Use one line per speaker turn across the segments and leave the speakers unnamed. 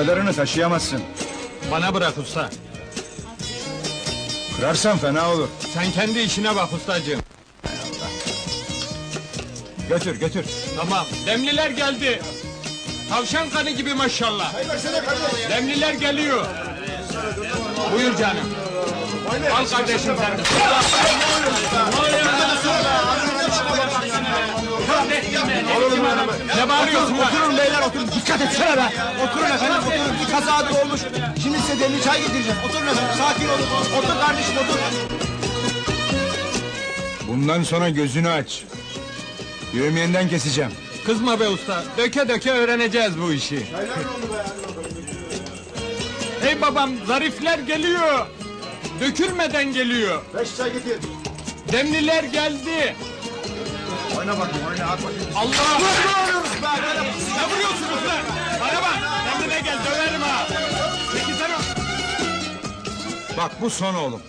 kadarını taşıyamazsın.
Bana bırak usta.
Kırarsan fena olur.
Sen kendi işine bak ustacığım.
Götür götür.
Tamam. Demliler geldi. Tavşan kanı gibi maşallah. Demliler geliyor. Buyur canım. Al kardeşim sen. de. Bağırıyorsun lan?
Oturun beyler oturun. Dikkat etsene be. Oturun efendim oturun. Bir kazadır olmuş. Şimdi size demli çay getireceğim. Oturun efendim. Sakin olun. Otur kardeşim otur.
Bundan sonra gözünü aç. Yövmiyenden keseceğim.
Kızma be usta. Döke döke öğreneceğiz bu işi. Hey babam, zarifler geliyor. Dökülmeden geliyor.
Beş çay getir.
Demliler geldi.
Oyna bakayım oyna at bakayım.
Allah!
Ne oluyoruz be?
Ne vuruyorsunuz lan? Bana bak! Kendine gel, döverim ha! Peki sen.
Bak bu son oğlum.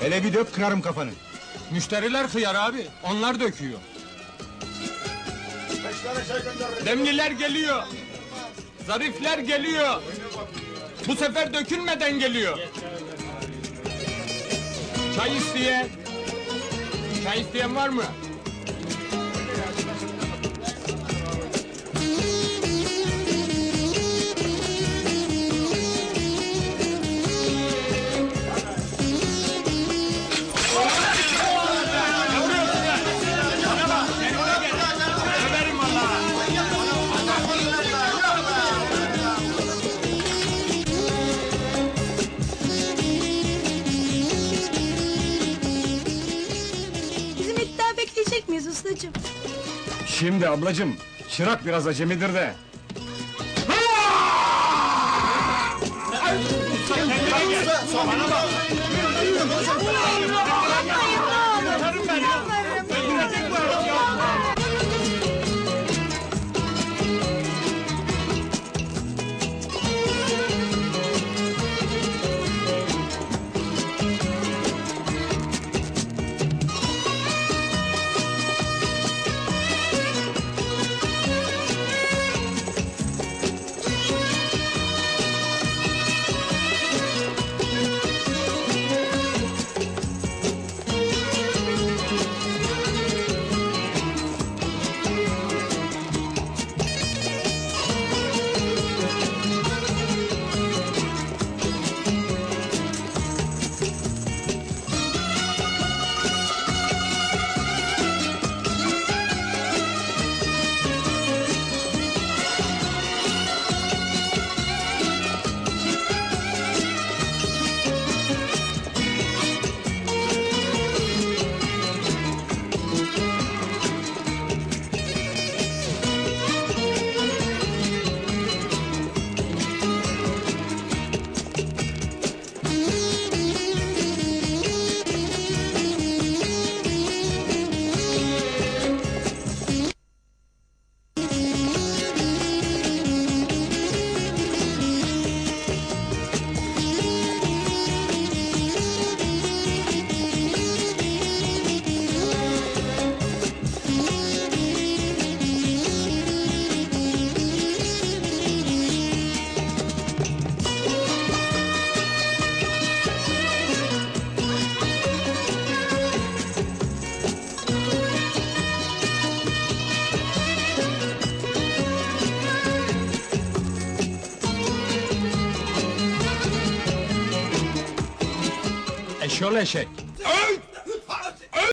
Hele bir dök kırarım kafanı.
Müşteriler hıyar abi, onlar döküyor. Demliler geliyor. Zarifler geliyor. Bu sefer dökülmeden geliyor. Çay isteyen. Çay isteyen var mı?
Ustacığım?
Şimdi ablacım, çırak biraz acemidir de.
Yaparım Eşyol eşek.